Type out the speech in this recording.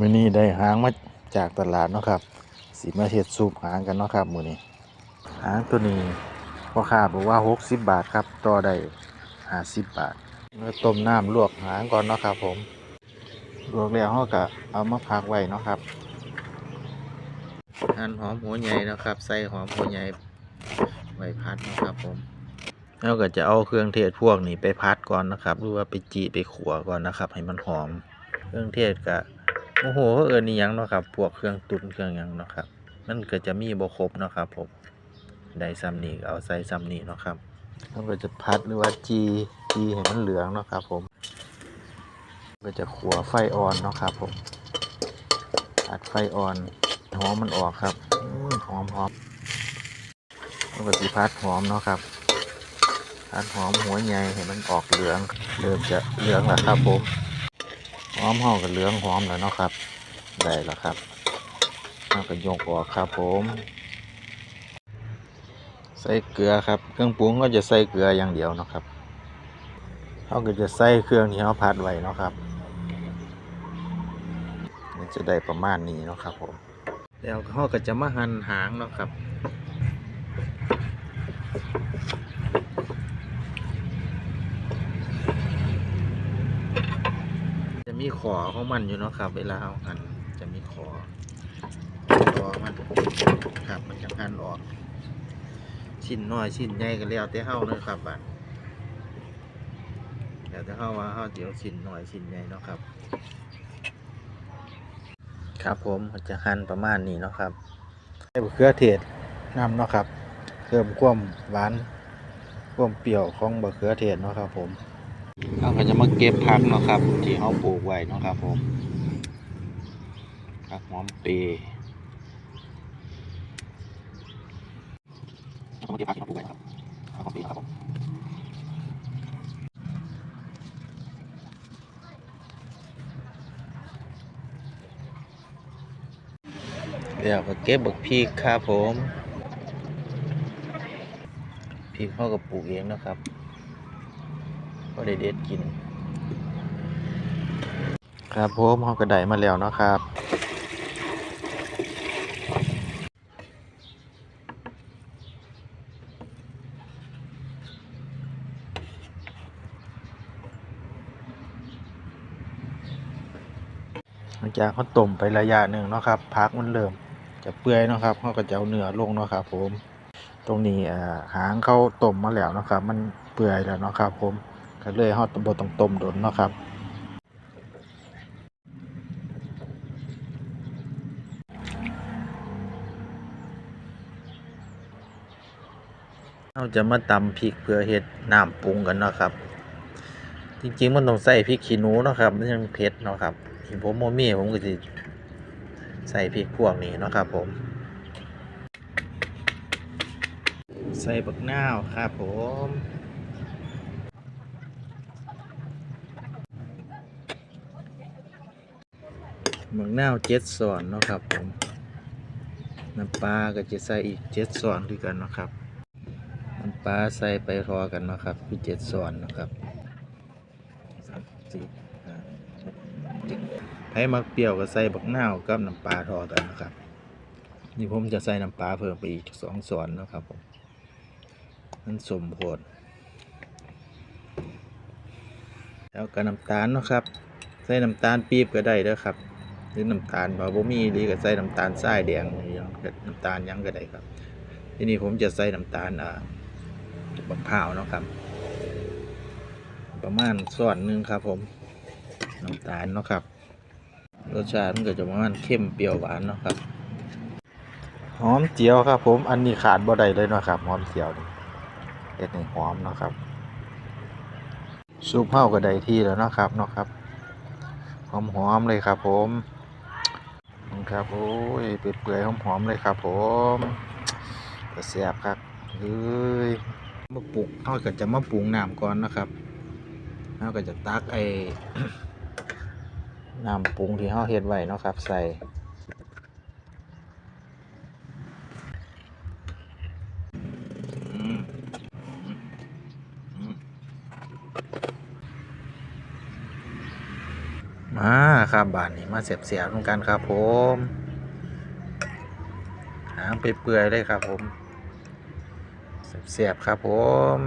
มื้อนี้ได้หางมาจากตลาดเนาะครับสิมาเฮ็ดซุปหางกันเนาะครับมื้อนี้หางตัวนี้พ่อค้าบอกว่า 60 บาทครับต่อได้50 บาทเมื่อต้มน้ำลวกหางก่อนเนาะครับผมลวกแล้วเราก็เอามาพักไว้เนาะครับหั่นหอมหัวใหญ่นะครับ ใส่หอมหัวใหญ่ไว้พัดนะครับผมแล้วก็จะเอาเครื่องเทศพวกนี้ไปพัดก่อนนะครับหรือว่าไปจีไปขัวก่อนนะครับ ให้มันหอม เครื่องเทศก็ โอ้โหเขาเอิ้นอีหยังเนาะครับพวกเครื่องตุนเครื่องยังเนาะครับมันก็จะมีบ่ครบเนาะครับผมได้ซ้ำนี้ก็เอาใส่ซ้ำนี้เนาะครับแล้วก็จะพัดหรือว่าจีจีให้มันเหลืองเนาะครับผมก็จะขัวไฟอ่อนเนาะครับผมอัดไฟอ่อนหอมมันออกครับหอมหอมแล้วก็สิพัดหอมเนาะครับพัดหอมหัวใหญ่ให้มันออกเหลืองเริ่มจะเหลืองแล้วครับผม หอมห่อกับเหลืองหอมแล้วเนาะครับ ได้แล้วครับแล้วก็ยกออกครับผม ใส่เกลือครับ เครื่องปรุงก็จะใส่เกลืออย่างเดียวเนาะครับเขาก็จะใส่เครื่องที่เขาผัดไว้เนาะครับ มันจะได้ประมาณนี้เนาะครับผม แล้วเขาก็จะมาหั่นหางเนาะครับ จะ มีขอของมันอยู่เนาะครับ เวลาเอาหั่นจะมีขอขอมันครับ มันจะหั่นออก ชิ้นน้อยชิ้นใหญ่ก็แล้วแต่เฮาเนาะครับบัดแล้วแต่เฮาว่าเฮาสิเอาชิ้นน้อยชิ้นใหญ่เนาะครับ ครับผมจะหั่นประมาณนี้เนาะครับใส่มะเขือเทศนำเนาะครับเพิ่มความหวานความเปรี้ยวของมะเขือเทศเนาะครับผม เราก็จะมาเก็บผักเนาะครับ ที่เขาปลูกไว้เนาะครับผมผักหอมเปย์เรามาเก็บผักที่เขาปลูกไว้นะครับผักหอมเปย์นะครับผมเดี๋ยวก็เก็บบักพริกครับผมพริกเขาก็ปลูกเองนะครับ ได้เด็ดกิน ครับผมเขาก็ไดมาแล้วนะครับหลังจากเขาต้มไประยะหนึ่งเนาะครับพักมันเริ่มจะเปื่อยเนาะครับเขาก็จะเอาเนื้อลงเนาะครับผม ตรงนี้หางเขาต้มมาแล้วเนาะครับ มันเปื่อยแล้วเนาะครับผม ก็เลยเขาบ่ต้องต้มโดนเนาะครับ เราจะมาตำพริกเพื่อเฮ็ดน้ำปรุงกันเนาะครับ จริงๆมันต้องใส่พริกขี้หนูเนาะครับมันยังเผ็ดเนาะครับทีผมโมมี่ผมก็จะใส่พริกพวกนี้เนาะครับผม ใส่บักนาวครับผม บักนาวเจ็ดส่วนเนาะครับผมน้ำปลาก็จะใส่อีกเจ็ดส่วนด้วยกันนะครับน้ำปลาใส่ไปรอกันนะครับคือเจ็ดส่วนนะครับสามสี่ห้าเจ็ดไผ่มักเปรี้ยวก็ใส่บักนาวกับน้ำปลาทอกันนะครับ นี่ผมจะใส่น้ำปลาเพิ่มไปอีกสองส่วนนะครับผมมันสมโพดแล้วก็น้ำตาลนะครับ ใส่น้ำตาลปี๊บก็ได้เด้อครับ รือน้ำตาลบาบ่มีหรือก็ใส่น้ำตาลทรายแดงหรือน้ำตาลยังก็ได้ครับ ทีนี้ผมจะใส่น้ำตาลอ่าบักพร้าวเนาะครับ ประมาณส่วนหนึ่งครับ ผมน้ำตาลเนาะครับ รสชาติมันก็จะประมาณเข้มเปรี้ยวหวานเนาะครับหอมเจียวครับ ผมอันนี้ขาดบ่ได้เลยเนาะครับหอมเจียวนี่เฮ็ดให้หอมเนาะครับซุปเฮาก็ได้ที่แล้วเนาะครับเนาะครับหอมๆเลยครับผม ครับ โอ้ยเปื่อยๆหอมๆเลยครับผมก็แซ่บครับเฮ้ยมาปรุงเขาก็จะมาปรุงน้ำก่อนนะครับเขาก็จะตักไอ้น้ำปรุงที่เขาเฮ็ดไว้นะครับ ใส่ อ่าครับบานนี้มาเสียบเสียบกันครับผมหางไปเปื่อยๆเลยครับผมเสียบๆครับผม